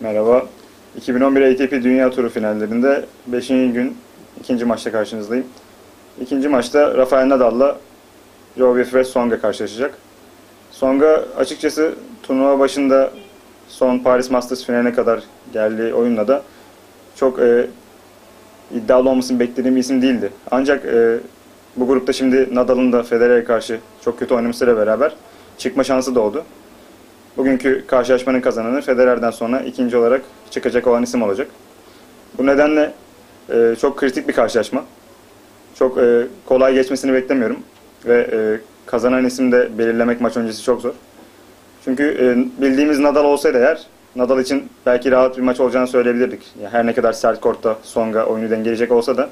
Merhaba. 2011 ATP Dünya Turu finallerinde 5. gün ikinci maçta karşınızdayım. İkinci maçta Rafael Nadal'la Joe Wilfred Songa karşılaşacak. Songa açıkçası turnuva başında son Paris Masters finaline kadar geldiği oyunla da çok e, iddialı olmasını beklediğim bir isim değildi. Ancak e, bu grupta şimdi Nadal'ın da Federer'e karşı çok kötü oynamasıyla beraber çıkma şansı doğdu. Bugünkü karşılaşmanın kazananı Federer'den sonra ikinci olarak çıkacak olan isim olacak. Bu nedenle e, çok kritik bir karşılaşma. Çok e, kolay geçmesini beklemiyorum. Ve e, kazanan isim de belirlemek maç öncesi çok zor. Çünkü e, bildiğimiz Nadal olsaydı eğer, Nadal için belki rahat bir maç olacağını söyleyebilirdik. Yani her ne kadar sert kortta Songa oyunu dengeleyecek olsa da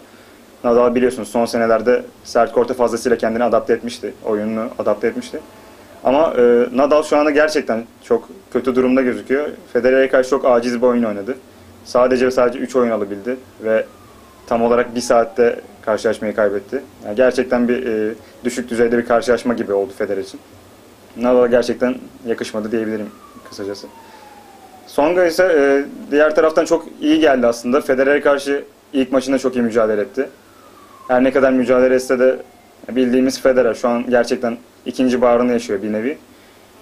Nadal biliyorsunuz son senelerde sert korta fazlasıyla kendini adapte etmişti. Oyununu adapte etmişti. Ama e, Nadal şu anda gerçekten çok kötü durumda gözüküyor. Federer'e karşı çok aciz bir oyun oynadı. Sadece ve sadece 3 oyun alabildi ve tam olarak bir saatte karşılaşmayı kaybetti. Yani gerçekten bir e, düşük düzeyde bir karşılaşma gibi oldu Federer için. Nadal'a gerçekten yakışmadı diyebilirim kısacası. Songa ise e, diğer taraftan çok iyi geldi aslında. Federer'e karşı ilk maçında çok iyi mücadele etti. Her ne kadar mücadele etse de bildiğimiz Federer şu an gerçekten ikinci bağrını yaşıyor bir nevi.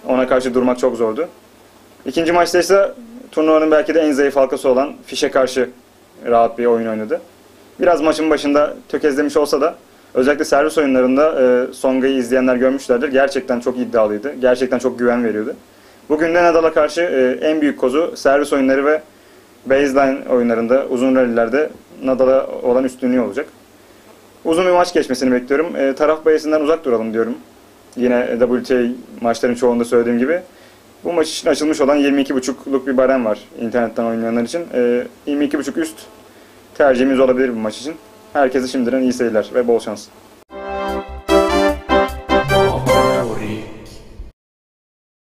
Ona karşı durmak çok zordu. İkinci maçta ise turnuvanın belki de en zayıf halkası olan Fiş'e karşı rahat bir oyun oynadı. Biraz maçın başında tökezlemiş olsa da özellikle servis oyunlarında e, Songa'yı izleyenler görmüşlerdir. Gerçekten çok iddialıydı. Gerçekten çok güven veriyordu. Bugün de Nadal'a karşı e, en büyük kozu servis oyunları ve baseline oyunlarında, uzun rallilerde Nadal'a olan üstünlüğü olacak. Uzun bir maç geçmesini bekliyorum. E, taraf bayisinden uzak duralım diyorum. Yine WTA maçların çoğunda söylediğim gibi. Bu maç için açılmış olan 22.5'luk bir barem var internetten oynayanlar için. E, 22.5 üst tercihimiz olabilir bu maç için. Herkese şimdiden iyi seyirler ve bol şans.